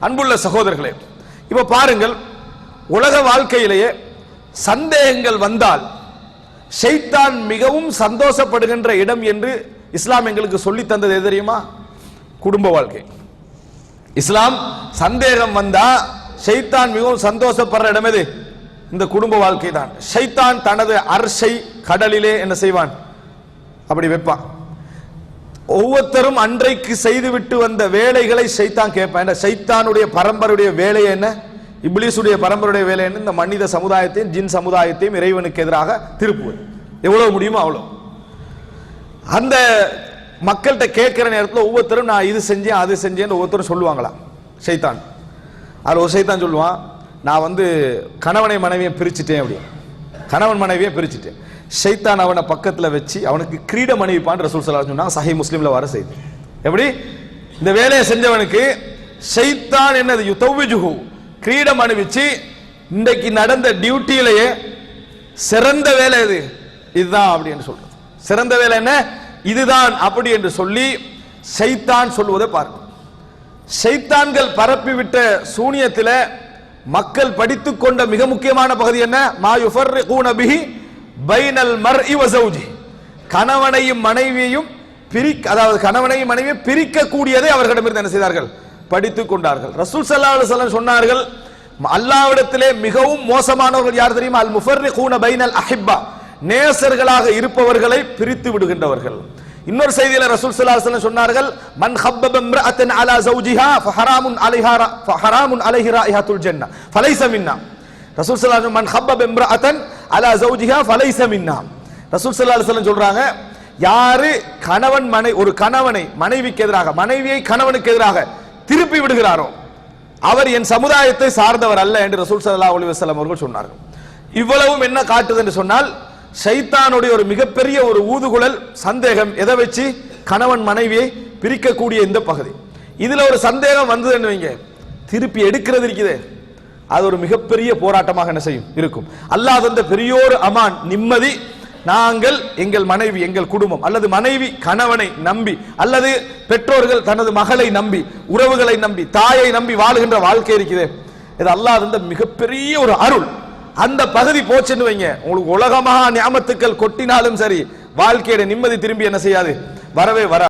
அன்புள்ள சகோதரர்களே இப்ப பாருங்கள் உலக வாழ்க்கையிலேயே சந்தேகங்கள் வந்தால் ஷைத்தான் மிகவும் சந்தோஷப்படுகின்ற இடம் என்று இஸ்லாம் எங்களுக்கு சொல்லி தந்தது எது தெரியுமா? குடும்ப வாழ்க்கை. இஸ்லாம் சந்தேகம் வந்தா ஷைத்தான் மிகவும் சந்தோஷப்படுற இடம் எது? இந்த குடும்ப வாழ்க்கை தான் ஷைத்தான் தனது அர்ஷை கடலிலே என்ன செய்வான்? அப்படி வைப்பான். ஒவ்வொருத்தரும் அன்றைக்கு செய்துவிட்டு வந்த வேலைகளை சைத்தான் கேட்பேன். சைத்தானுடைய பரம்பரையுடைய வேலை என்ன? இப்ளீஸுடைய பரம்பரையுடைய வேலை என்ன? இந்த மனித சமுதாயத்தையும் ஜின் சமுதாயத்தையும் இறைவனுக்கு எதிராக திருப்புவது. எவ்வளவு முடியுமோ அவ்வளோ அந்த மக்கள்கிட்ட கேட்கிற நேரத்தில் ஒவ்வொருத்தரும் நான் இது செஞ்சேன் அது செஞ்சேன்னு ஒவ்வொருத்தரும் சொல்லுவாங்களாம். சைத்தான். அதில் ஒரு சைத்தான் சொல்லுவான் நான் வந்து கணவனை மனைவியை பிரிச்சுட்டேன் அப்படி கணவன் மனைவியை பிரிச்சுட்டேன். ஷைத்தான் அவனை பக்கத்தில் வச்சு அவனுக்கு கிரீட மனைவிப்பான் ரசூல் சல்லா சொன்னாங்க. சஹி முஸ்லீமில் வர செய்து. எப்படி? இந்த வேலையை செஞ்சவனுக்கு ஷைத்தான் என்னது? யுத்தவ்விஜுஹு கிரீடம் அணிவிச்சு இன்றைக்கு நடந்த டியூட்டியிலேயே சிறந்த வேலை இது. இதுதான் அப்படின்னு சொல்றது. சிறந்த வேலை என்ன? இதுதான் அப்படி என்று சொல்லி சைத்தான் சொல்வதை பார்க்கும். ஷைத்தான்கள் பரப்பிவிட்ட சூனியத்தில் மக்கள் படித்துக்கொண்ட மிக முக்கியமான பகுதி என்ன? மா யுஃபர் பிஹி பைனல் மர் இவசௌஜி கணவனையும் மனைவியையும் பிரிக்க அதாவது கணவனையும் மனைவியை பிரிக்கக்கூடியதை அவர்களிடமிருந்து என்ன செய்தார்கள்? படித்துக் கொண்டார்கள். ரசூல் சல்லா அலுவலம் சொன்னார்கள் அல்லாவிடத்திலே மிகவும் மோசமானவர்கள் யார் தெரியுமா? அல் முஃபர்ரிகூன பைனல் அஹிப்பா. நேசர்களாக இருப்பவர்களை பிரித்து விடுகின்றவர்கள். இன்னொரு செய்தியில ரசூல் சல்லா அலைஹி சொன்னார்கள் மன் ஹப்பப இம்ரஅத்தன் அலா ஜௌஜிஹா ஃபஹராமுன் அலைஹா ஃபஹராமுன் அலைஹி ராயிஹத்துல் ஜன்னah ஃபலைஸ மின்னா. ரசூல் சல்லா மன் ஹப்பப இம்ரஅத்தன் அலா சௌஜிகா ஃபலைஸ மின்னா. ரசூல் சல்லா அலைஹி சொல்றாங்க யாரு கணவன் மனை ஒரு கணவனை மனைவிக்கு எதிராக மனைவியை கணவனுக்கு எதிராக திருப்பி விடுகிறாரோ அவர் என் சமுதாயத்தை சார்ந்தவர் அல்ல என்று ரசூல் சல்லா அலி வசலம் அவர்கள் சொன்னார்கள். இவ்வளவும் என்ன காட்டுது என்று சொன்னால் ஷைத்தானுடைய ஒரு மிகப்பெரிய ஒரு ஊதுகுழல் சந்தேகம் எதை வச்சு? கணவன் மனைவியை பிரிக்கக்கூடிய இந்த பகுதி. இதுல ஒரு சந்தேகம் வந்ததுன்னு வைங்க. திருப்பி எடுக்கிறது இருக்குதே. அது ஒரு மிகப்பெரிய போராட்டமாக என்ன செய்யும்? இருக்கும். அல்லாஹ் தந்த பெரியோர் அமான் நிம்மதி நாங்கள் எங்கள் மனைவி எங்கள் குடும்பம் அல்லது மனைவி கணவனை நம்பி அல்லது பெற்றோர்கள் தனது மகளை நம்பி உறவுகளை நம்பி தாயை நம்பி வாழுகின்ற வாழ்க்கை இருக்குதே இது அல்லாஹ் தந்த மிகப்பெரிய ஒரு அருள். அந்த பகுதி போச்சுன்னு வைங்க. உங்களுக்கு உலகமாக ஞாபத்துக்கள் கொட்டினாலும் சரி வாழ்க்கையோட நிம்மதி திரும்பி என்ன செய்யாது? வரவே வர